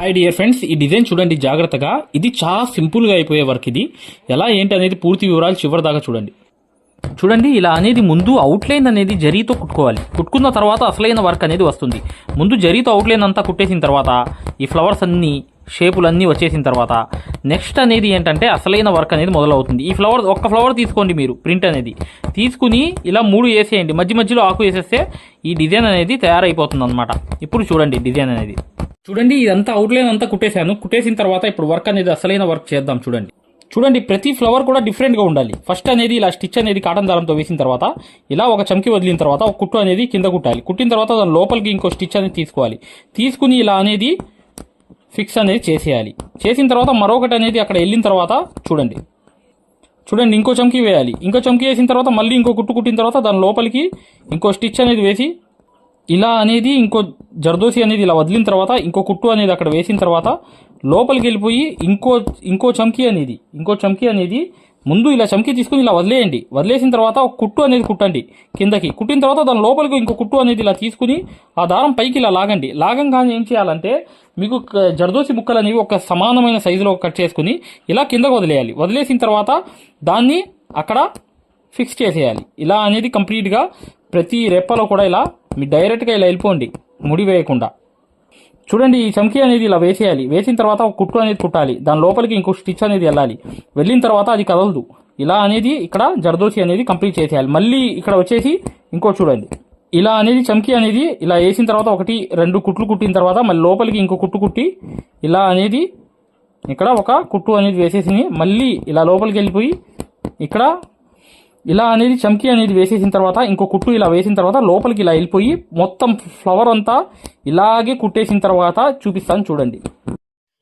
Hi dear friends ఈ design చూడండి జాగ్రత్తగా. ఇది చాలా సింపుల్గా అయిపోయే వర్క్ ఇది. ఎలా ఏంటి అనేది పూర్తి వివరాలు చివరి దాకా చూడండి. చూడండి ఇలా అనేది ముందు అవుట్లైన్ అనేది జరీతో కుట్టుకోవాలి. కుట్టుకున్న తర్వాత అసలైన వర్క్ అనేది వస్తుంది. ముందు జరీతో అవుట్లైన్ అంతా కుట్టేసిన తర్వాత ఈ ఫ్లవర్స్ అన్నీ షేపులు అన్నీ వచ్చేసిన తర్వాత నెక్స్ట్ అనేది ఏంటంటే అసలైన వర్క్ అనేది మొదలవుతుంది. ఈ ఫ్లవర్ ఒక్క ఫ్లవర్ తీసుకోండి మీరు ప్రింట్ అనేది. తీసుకుని ఇలా మూడు వేసేయండి. మధ్య మధ్యలో ఆకు వేసేస్తే ఈ డిజైన్ అనేది తయారైపోతుంది అనమాట ఇప్పుడు చూడండి డిజైన్ అనేది. చూడండి ఇదంతా అవుట్లైన్ అంతా కుట్టేశాను. కుట్టేసిన తర్వాత ఇప్పుడు వర్క్ అనేది అసలైన వర్క్ చేద్దాం చూడండి. చూడండి ప్రతి ఫ్లవర్ కూడా డిఫరెంట్గా ఉండాలి. ఫస్ట్ అనేది ఇలా స్టిచ్ అనేది కాటన్ దారంతో వేసిన తర్వాత ఇలా ఒక చమ్కి వదిలిన తర్వాత ఒక కుట్టు అనేది కింద కుట్టాలి. కుట్టిన తర్వాత దాని లోపలికి ఇంకో స్టిచ్ అనేది తీసుకోవాలి. తీసుకుని ఇలా అనేది ఫిక్స్ అనేది చేసేయాలి. చేసిన తర్వాత మరొకటి అనేది అక్కడ వెళ్ళిన తర్వాత చూడండి. చూడండి ఇంకో చమ్కీ వేయాలి. ఇంకో చమ్కీ వేసిన తర్వాత మళ్ళీ ఇంకో కుట్టు కుట్టిన తర్వాత దాని లోపలికి ఇంకో స్టిచ్ అనేది వేసి ఇలా అనేది ఇంకో జర్దోసి అనేది ఇలా వదిలిన తర్వాత ఇంకో కుట్టు అనేది అక్కడ వేసిన తర్వాత లోపలికి వెళ్ళిపోయి ఇంకో ఇంకో చమ్కీ అనేది ఇంకో చమ్కీ అనేది ముందు ఇలా చమ్కి తీసుకుని ఇలా వదిలేయండి. వదిలేసిన తర్వాత ఒక కుట్టు అనేది కుట్టండి. కిందకి కుట్టిన తర్వాత దాని లోపలికి ఇంకో కుట్టు అనేది ఇలా తీసుకుని ఆ దారం పైకి ఇలా లాగండి. లాగంగానే ఏం చేయాలంటే మీకు జర్దోసి ముక్కలు అనేవి ఒక సమానమైన సైజులో కట్ చేసుకుని ఇలా కిందకు వదిలేయాలి. వదిలేసిన తర్వాత దాన్ని అక్కడ ఫిక్స్ చేసేయాలి. ఇలా అనేది కంప్లీట్గా ప్రతి రెప్పలో కూడా ఇలా మీ డైరెక్ట్గా ఇలా వెళ్ళిపోండి. ముడి వేయకుండా. చూడండి ఈ చమ్కీ అనేది ఇలా వేసేయాలి. వేసిన తర్వాత ఒక కుట్టు అనేది కుట్టాలి. దాని లోపలికి ఇంకో స్టిచ్ అనేది వెళ్ళాలి. వెళ్ళిన తర్వాత అది కదలదు. ఇలా అనేది ఇక్కడ జర్దోసి అనేది కంప్లీట్ చేసేయాలి. మళ్ళీ ఇక్కడ వచ్చేసి ఇంకో చూడండి. ఇలా అనేది చమ్కీ అనేది ఇలా వేసిన తర్వాత ఒకటి రెండు కుట్లు కుట్టిన తర్వాత మళ్ళీ లోపలికి ఇంకో కుట్టు కుట్టి ఇలా అనేది ఇక్కడ ఒక కుట్టు అనేది వేసేసి మళ్ళీ ఇలా లోపలికి వెళ్ళిపోయి ఇక్కడ ఇలా అనేది చమ్కీ అనేది వేసేసిన తర్వాత ఇంకో కుట్టు ఇలా వేసిన తర్వాత లోపలికి ఇలా వెళ్ళిపోయి మొత్తం ఫ్లవర్ అంతా ఇలాగే కుట్టేసిన తర్వాత చూపిస్తాను చూడండి.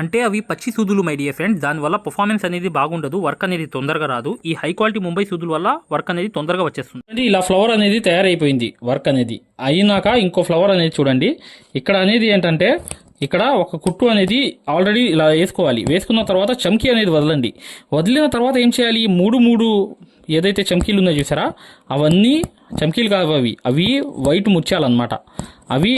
అంటే అవి పచ్చి సూదులు మై డియర్ ఫ్రెండ్ దానివల్ల పర్ఫార్మెన్స్ అనేది బాగుండదు వర్క్ అనేది తొందరగా రాదు. ఈ హై క్వాలిటీ ముంబై సూదుల వల్ల వర్క్ అనేది తొందరగా వచ్చేస్తుంది. అంటే ఇలా ఫ్లవర్ అనేది తయారైపోయింది వర్క్ అనేది. అయినాక ఇంకో ఫ్లవర్ అనేది చూడండి. ఇక్కడ అనేది ఏంటంటే ఇక్కడ ఒక కుట్టు అనేది ఆల్రెడీ ఇలా వేసుకోవాలి. వేసుకున్న తర్వాత చమ్కీ అనేది వదలండి. వదిలిన తర్వాత ఏం చేయాలి? మూడు మూడు ఏదైతే చమ్కీలు ఉన్నాయో చూసారా? అవన్నీ చమ్కీలు కావు అవి. అవి వైట్ ముత్యాలన్నమాట. అవి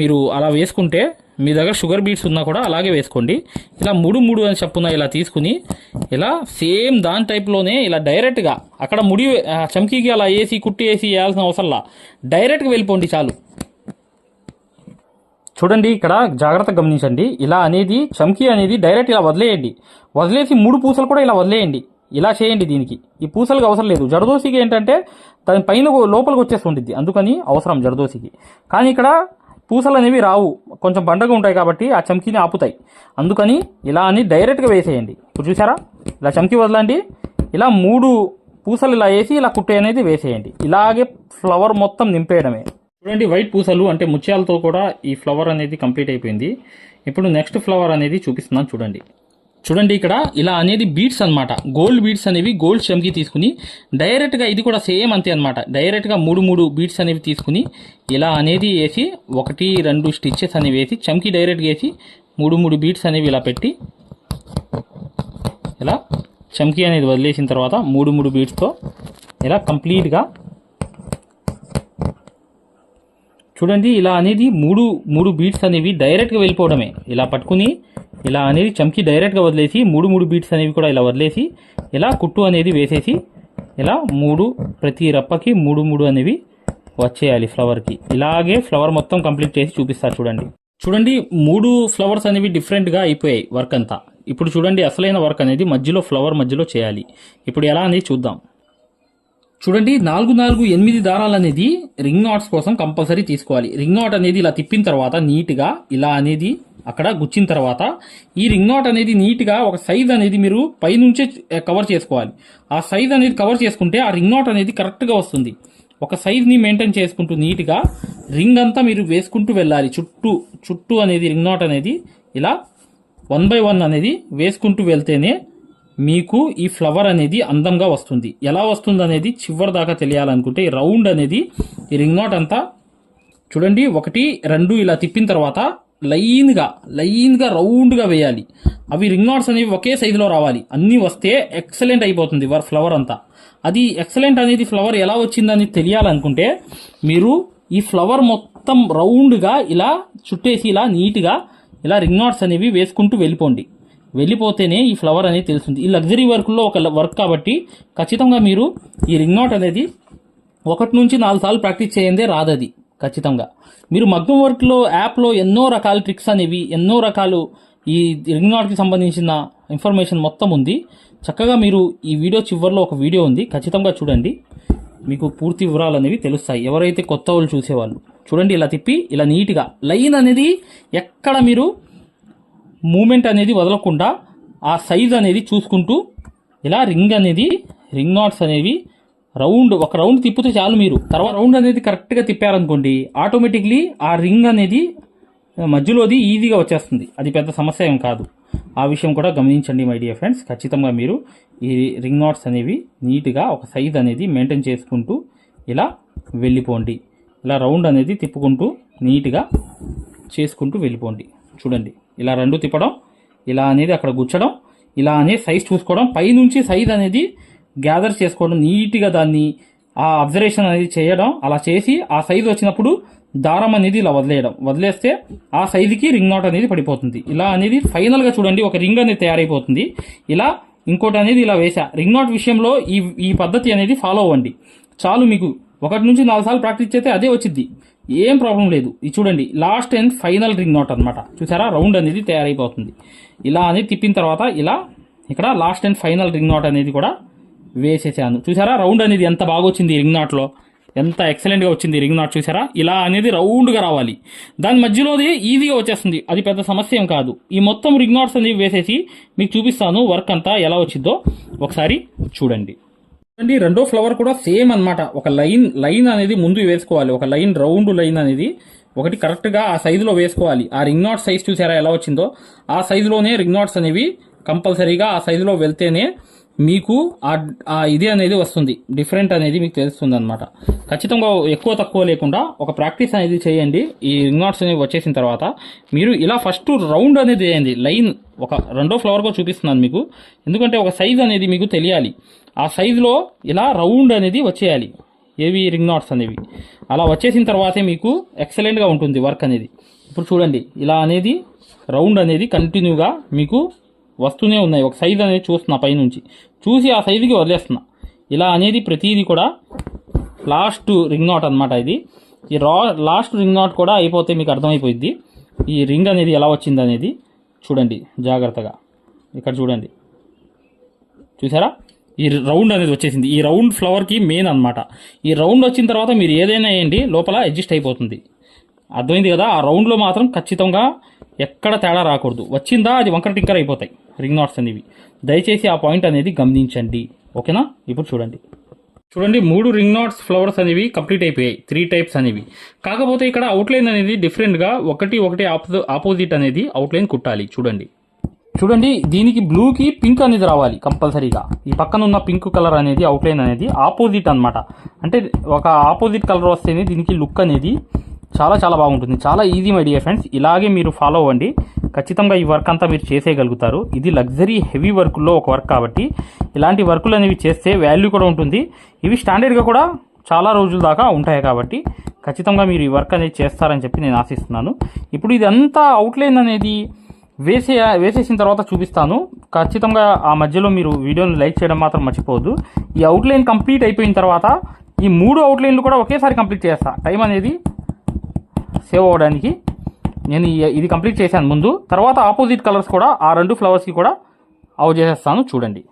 మీరు అలా వేసుకుంటే మీ దగ్గర షుగర్ బీట్స్ ఉన్నా కూడా అలాగే వేసుకోండి. ఇలా మూడు మూడు అని చెప్పున ఇలా తీసుకుని ఇలా సేమ్ దాని టైప్లోనే ఇలా డైరెక్ట్గా అక్కడ ముడి చమ్కీకి అలా వేసి కుట్టి వేసి వేయాల్సిన అవసరంలా డైరెక్ట్గా వెళ్ళిపోండి చాలు. చూడండి ఇక్కడ జాగ్రత్తగా గమనించండి. ఇలా అనేది చమ్కీ అనేది డైరెక్ట్ ఇలా వదిలేయండి. వదిలేసి మూడు పూసలు కూడా ఇలా వదిలేయండి. ఇలా చేయండి దీనికి. ఈ పూసలకు అవసరం లేదు. జడదోసికి ఏంటంటే దాని పైన లోపలికి వచ్చేస్తుంటుంది అందుకని అవసరం జడదోసికి. కానీ ఇక్కడ పూసలు అనేవి రావు. కొంచెం బండగా ఉంటాయి కాబట్టి ఆ చమ్కీని ఆపుతాయి. అందుకని ఇలా అని డైరెక్ట్గా వేసేయండి. ఇప్పుడు చూసారా? ఇలా చమ్కీ వదలండి. ఇలా మూడు పూసలు ఇలా వేసి ఇలా కుట్టే అనేది వేసేయండి. ఇలాగే ఫ్లవర్ మొత్తం నింపేయడమే. చూడండి వైట్ పూసలు అంటే ముత్యాలతో కూడా ఈ ఫ్లవర్ అనేది కంప్లీట్ అయిపోయింది. ఇప్పుడు నెక్స్ట్ ఫ్లవర్ అనేది చూపిస్తున్నాను చూడండి. చూడండి ఇక్కడ ఇలా అనేది బీడ్స్ అనమాట గోల్డ్ బీడ్స్ అనేవి గోల్డ్ చెమ్కి తీసుకుని డైరెక్ట్గా ఇది కూడా సేమ్ అంతే అనమాట డైరెక్ట్గా మూడు మూడు బీడ్స్ అనేవి తీసుకుని ఇలా అనేది వేసి ఒకటి రెండు స్టిచ్చెస్ అనేవి వేసి చెమ్కి డైరెక్ట్గా వేసి మూడు మూడు బీడ్స్ అనేవి ఇలా పెట్టి ఇలా చమ్కీ అనేది వదిలేసిన తర్వాత మూడు మూడు బీడ్స్తో ఇలా కంప్లీట్గా చూడండి ఇలా అనేది మూడు మూడు బీట్స్ అనేవి డైరెక్ట్గా వెళ్ళిపోవడమే. ఇలా పట్టుకుని ఇలా అనేది చమ్కి డైరెక్ట్గా వదిలేసి మూడు మూడు బీట్స్ అనేవి కూడా ఇలా వదిలేసి ఇలా కుట్టు అనేది వేసేసి ఇలా మూడు ప్రతి రప్పకి మూడు మూడు అనేవి వచ్చేయాలి ఫ్లవర్కి ఇలాగే ఫ్లవర్ మొత్తం కంప్లీట్ చేసి చూపిస్తారు చూడండి. చూడండి మూడు ఫ్లవర్స్ అనేవి డిఫరెంట్గా అయిపోయాయి వర్క్ అంతా. ఇప్పుడు చూడండి అసలైన వర్క్ అనేది మధ్యలో ఫ్లవర్ మధ్యలో చేయాలి. ఇప్పుడు ఎలా అనేది చూద్దాం. చూడండి నాలుగు నాలుగు ఎనిమిది దారాలు అనేది రింగ్ నాట్స్ కోసం కంపల్సరీ తీసుకోవాలి. రింగ్ నాట్ అనేది ఇలా తిప్పిన తర్వాత నీట్గా ఇలా అనేది అక్కడ గుచ్చిన తర్వాత ఈ రింగ్ నాట్ అనేది నీట్గా ఒక సైజ్ అనేది మీరు పైనుంచే eh, కవర్ చేసుకోవాలి. ఆ సైజ్ అనేది కవర్ చేసుకుంటే ఆ రింగ్ నాట్ అనేది కరెక్ట్గా వస్తుంది. ఒక సైజ్ని మెయింటైన్ చేసుకుంటూ నీట్గా రింగ్ అంతా మీరు వేసుకుంటూ వెళ్ళాలి. చుట్టూ చుట్టూ అనేది రింగ్ నాట్ అనేది ఇలా వన్ బై వన్ అనేది వేసుకుంటూ వెళ్తేనే మీకు ఈ ఫ్లవర్ అనేది అందంగా వస్తుంది. ఎలా వస్తుంది అనేది చివరి దాకా తెలియాలనుకుంటే ఈ రౌండ్ అనేది ఈ రింగ్ నాట్ అంతా చూడండి ఒకటి రెండు ఇలా తిప్పిన తర్వాత లైన్గా లైన్గా రౌండ్గా వేయాలి. అవి రింగ్ నాట్స్ అనేవి ఒకే సైజులో రావాలి. అన్నీ వస్తే ఎక్సలెంట్ అయిపోతుంది వర్ ఫ్లవర్ అంతా. అది ఎక్సలెంట్ అనేది ఫ్లవర్ ఎలా వచ్చిందని తెలియాలనుకుంటే మీరు ఈ ఫ్లవర్ మొత్తం రౌండ్గా ఇలా చుట్టేసి ఇలా నీట్గా ఇలా రింగ్ నాట్స్ అనేవి వేసుకుంటూ వెళ్ళిపోండి. వెళ్ళిపోతేనే ఈ ఫ్లవర్ అనేది తెలుస్తుంది. ఈ లగ్జరీ వర్క్లో ఒక వర్క్ కాబట్టి ఖచ్చితంగా మీరు ఈ రింగ్ నాట్ అనేది ఒకటి నుంచి నాలుగు సార్లు ప్రాక్టీస్ చేయందే రాదది. ఖచ్చితంగా. మీరు మగ్గం వర్క్లో యాప్లో ఎన్నో రకాల ట్రిక్స్ అనేవి ఎన్నో రకాలు ఈ రింగ్ నాట్కి సంబంధించిన ఇన్ఫర్మేషన్ మొత్తం ఉంది. చక్కగా మీరు ఈ వీడియో చివరిలో ఒక వీడియో ఉంది. ఖచ్చితంగా చూడండి. మీకు పూర్తి వివరాలు అనేవి తెలుస్తాయి. ఎవరైతే కొత్త వాళ్ళు చూసేవాళ్ళు చూడండి ఇలా తిప్పి ఇలా నీట్గా. లైన్ అనేది ఎక్కడ మీరు మూమెంట్ అనేది వదలకుండా ఆ సైజ్ అనేది చూసుకుంటూ ఇలా రింగ్ అనేది రింగ్ నాట్స్ అనేవి రౌండ్ ఒక రౌండ్ తిప్పితే చాలు మీరు. తర్వాత రౌండ్ అనేది కరెక్ట్గా తిప్పారనుకోండి ఆటోమేటిక్లీ ఆ రింగ్ అనేది మధ్యలోది ఈజీగా వచ్చేస్తుంది. అది పెద్ద సమస్య ఏం కాదు. ఆ విషయం కూడా గమనించండి మై డియర్ ఫ్రెండ్స్. ఖచ్చితంగా మీరు ఈ రింగ్ నాట్స్ అనేవి నీట్గా ఒక సైజ్ అనేది మెయింటైన్ చేసుకుంటూ ఇలా వెళ్ళిపోండి. ఇలా రౌండ్ అనేది తిప్పుకుంటూ నీట్గా చేసుకుంటూ వెళ్ళిపోండి. చూడండి ఇలా రెండు తిప్పడం ఇలా అనేది అక్కడ గుచ్చడం ఇలా అనేది సైజ్ చూసుకోవడం పైనుంచి సైజ్ అనేది గ్యాదర్ చేసుకోవడం నీట్గా దాన్ని ఆ అబ్జర్వేషన్ అనేది చేయడం అలా చేసి ఆ సైజ్ వచ్చినప్పుడు దారం అనేది ఇలా వదిలేయడం. వదిలేస్తే ఆ సైజుకి రింగ్ నాట్ అనేది పడిపోతుంది. ఇలా అనేది ఫైనల్గా చూడండి ఒక రింగ్ అనేది తయారైపోతుంది. ఇలా ఇంకోటి అనేది ఇలా వేసా రింగ్ నాట్ విషయంలో ఈ ఈ పద్ధతి అనేది ఫాలో అవ్వండి. చాలు మీకు. ఒకటి నుంచి నాలుగు సార్లు ప్రాక్టీస్ చేస్తే అదే వచ్చింది ఏం ప్రాబ్లం లేదు. ఇది చూడండి last and final ring knot అనమాట చూసారా? రౌండ్ అనేది తయారైపోతుంది. ఇలా అనేది తిప్పిన తర్వాత ఇలా ఇక్కడ last and final ring knot అనేది కూడా వేసేసాను చూసారా? రౌండ్ అనేది ఎంత బాగా వచ్చింది రింగ్ నాట్లో? ఎంత ఎక్సలెంట్గా వచ్చింది రింగ్ నాట్ చూసారా? ఇలా అనేది రౌండ్గా రావాలి. దాని మధ్యలోది ఈజీగా వచ్చేస్తుంది. అది పెద్ద సమస్య ఏం కాదు. ఈ మొత్తం రింగ్ నాట్స్ అనేవి వేసేసి మీకు చూపిస్తాను వర్క్ అంతా ఎలా వచ్చిందో. ఒకసారి చూడండి. చూడండి రెండో ఫ్లవర్ కూడా సేమ్ అన్నమాట. ఒక లైన్ లైన్ అనేది ముందు వేసుకోవాలి. ఒక లైన్ రౌండ్ లైన్ అనేది ఒకటి కరెక్ట్గా ఆ సైజులో వేసుకోవాలి. ఆ రింగ్ నాట్ సైజ్ చూసారా ఎలా వచ్చిందో? ఆ సైజులోనే రింగ్ నాట్స్ అనేవి కంపల్సరీగా ఆ సైజులో వెళ్తేనే మీకు ఆ ఇది అనేది వస్తుంది. డిఫరెంట్ అనేది మీకు తెలుస్తుంది అనమాట ఖచ్చితంగా ఎక్కువ తక్కువ లేకుండా ఒక ప్రాక్టీస్ అనేది చేయండి. ఈ రింగ్ నాట్స్ అనేవి వచ్చేసిన తర్వాత మీరు ఇలా ఫస్ట్ రౌండ్ అనేది వేయండి లైన్ ఒక రెండో ఫ్లవర్గా చూపిస్తున్నాను మీకు. ఎందుకంటే ఒక సైజ్ అనేది మీకు తెలియాలి. ఆ సైజులో ఇలా రౌండ్ అనేది వచ్చేయాలి. ఏవి రింగ్ నాట్స్ అనేవి. అలా వచ్చేసిన తర్వాతే మీకు ఎక్సలెంట్గా ఉంటుంది వర్క్ అనేది. ఇప్పుడు చూడండి. ఇలా అనేది రౌండ్ అనేది కంటిన్యూగా మీకు వస్తూనే ఉన్నాయి. ఒక సైజ్ అనేది చూస్తున్నా పైనుంచి. చూసి ఆ సైజుకి వదిలేస్తున్నా. ఇలా అనేది ప్రతిదీ కూడా లాస్ట్ రింగ్ నాట్ అనమాట ఇది. ఈ రా లాస్ట్ రింగ్ నాట్ కూడా అయిపోతే మీకు అర్థమైపోయింది ఈ రింగ్ అనేది ఎలా వచ్చింది అనేది చూడండి జాగ్రత్తగా. ఇక్కడ చూడండి. చూసారా? ఈ రౌండ్ అనేది వచ్చేసింది. ఈ రౌండ్ ఫ్లవర్కి మెయిన్ అన్నమాట. ఈ రౌండ్ వచ్చిన తర్వాత మీరు ఏదైనా వేయండి లోపల అడ్జస్ట్ అయిపోతుంది. అర్థమైంది కదా? ఆ రౌండ్లో మాత్రం ఖచ్చితంగా ఎక్కడ తేడా రాకూడదు. వచ్చిందా? అది వంకర టింకర్ అయిపోతాయి. రింగ్ నాట్స్ అనేవి. దయచేసి ఆ పాయింట్ అనేది గమనించండి. ఓకేనా? ఇప్పుడు చూడండి. చూడండి మూడు రింగ్ నాట్స్ ఫ్లవర్స్ అనేవి కంప్లీట్ అయిపోయాయి. త్రీ టైప్స్ అనేవి. కాకపోతే ఇక్కడ అవుట్లైన్ అనేది డిఫరెంట్గా ఒకటి ఒకటి ఆపోజిట్ అనేది అవుట్లైన్ కుట్టాలి. చూడండి. చూడండి దీనికి బ్లూకి పింక్ అనేది రావాలి కంపల్సరీగా. ఈ పక్కన ఉన్న పింక్ కలర్ అనేది అవుట్లైన్ అనేది ఆపోజిట్ అన్నమాట. అంటే ఒక ఆపోజిట్ కలర్ వస్తేనే దీనికి లుక్ అనేది చాలా చాలా బాగుంటుంది. చాలా ఈజీ మై డియర్ ఫ్రెండ్స్ ఇలాగే మీరు ఫాలో అవ్వండి. ఖచ్చితంగా ఈ వర్క్ అంతా మీరు చేసేయగలుగుతారు. ఇది లగ్జరీ హెవీ వర్క్లో ఒక వర్క్ కాబట్టి ఇలాంటి వర్కులు అనేవి చేస్తే వాల్యూ కూడా ఉంటుంది. ఇవి స్టాండర్డ్గా కూడా చాలా రోజుల దాకా ఉంటాయి కాబట్టి ఖచ్చితంగా మీరు ఈ వర్క్ అనేది చేస్తారని చెప్పి నేను ఆశిస్తున్నాను. ఇప్పుడు ఇదంతా అవుట్లైన్ అనేది వేసే వేసేసిన తర్వాత చూపిస్తాను. ఖచ్చితంగా ఆ మధ్యలో మీరు వీడియోని లైక్ చేయడం మాత్రం మర్చిపోవద్దు. ఈ అవుట్లైన్ కంప్లీట్ అయిపోయిన తర్వాత ఈ మూడు అవుట్లైన్లు కూడా ఒకేసారి కంప్లీట్ చేస్తా. టైం అనేది సేవ్ అవ్వడానికి నేను ఇది కంప్లీట్ చేశాను ముందు. తర్వాత ఆపోజిట్ కలర్స్ కూడా ఆ రెండు ఫ్లవర్స్కి కూడా అవ్ చేసేస్తాను చూడండి.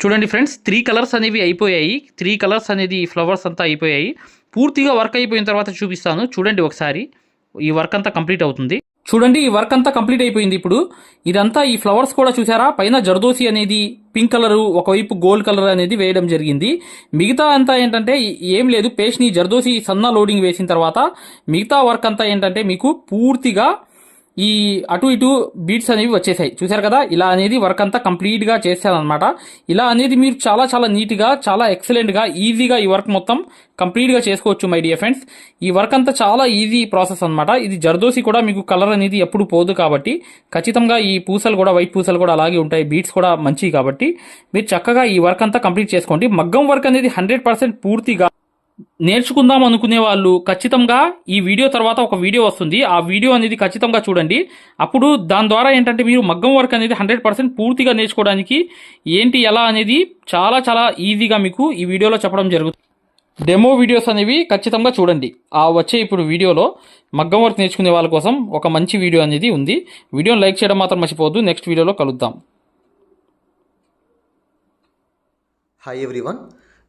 చూడండి ఫ్రెండ్స్ త్రీ కలర్స్ అనేవి అయిపోయాయి. త్రీ కలర్స్ అనేది ఫ్లవర్స్ అంతా అయిపోయాయి. పూర్తిగా వర్క్ అయిపోయిన తర్వాత చూపిస్తాను. చూడండి ఒకసారి. ఈ వర్క్ అంతా కంప్లీట్ అవుతుంది. చూడండి ఈ వర్క్ అంతా కంప్లీట్ అయిపోయింది ఇప్పుడు. ఇదంతా ఈ ఫ్లవర్స్ కూడా చూసారా? పైన జర్దోసి అనేది పింక్ కలరు ఒకవైపు గోల్డ్ కలర్ అనేది వేయడం జరిగింది. మిగతా అంతా ఏంటంటే ఏం లేదు పేస్ట్ని జర్దోసి సన్న లోడింగ్ వేసిన తర్వాత మిగతా వర్క్ అంతా ఏంటంటే మీకు పూర్తిగా ఈ అటు ఇటు బీట్స్ అనేవి వచ్చేసాయి. చూసారు కదా? ఇలా అనేది వర్క్ అంతా కంప్లీట్గా గా ఇలా అనేది మీరు చాలా చాలా నీట్గా చాలా ఎక్సలెంట్గా ఈజీగా ఈ వర్క్ మొత్తం కంప్లీట్గా చేసుకోవచ్చు మై డియర్ ఫ్రెండ్స్ ఈ వర్క్ అంతా చాలా ఈజీ ప్రాసెస్ అన్నమాట. ఇది జర్దోసి కూడా మీకు కలర్ అనేది ఎప్పుడు పోదు కాబట్టి ఖచ్చితంగా ఈ పూసలు కూడా వైట్ పూసలు కూడా అలాగే ఉంటాయి. బీట్స్ కూడా మంచివి కాబట్టి మీరు చక్కగా ఈ వర్క్ అంతా కంప్లీట్ చేసుకోండి. మగ్గం వర్క్ అనేది హండ్రెడ్ పర్సెంట్ పూర్తిగా నేర్చుకుందాం అనుకునే వాళ్ళు ఖచ్చితంగా ఈ వీడియో తర్వాత ఒక వీడియో వస్తుంది. ఆ వీడియో అనేది ఖచ్చితంగా చూడండి. అప్పుడు దాని ద్వారా ఏంటంటే మీరు మగ్గం వర్క్ అనేది హండ్రెడ్ పర్సెంట్ పూర్తిగా నేర్చుకోవడానికి ఏంటి ఎలా అనేది చాలా చాలా ఈజీగా మీకు ఈ వీడియోలో చెప్పడం జరుగుతుంది. డెమో వీడియోస్ అనేవి ఖచ్చితంగా చూడండి. ఆ వచ్చే ఇప్పుడు వీడియోలో మగ్గం వర్క్ నేర్చుకునే వాళ్ళ కోసం ఒక మంచి వీడియో అనేది ఉంది. వీడియోని లైక్ చేయడం మాత్రం మర్చిపోవద్దు. నెక్స్ట్ వీడియోలో కలుద్దాం. Hi everyone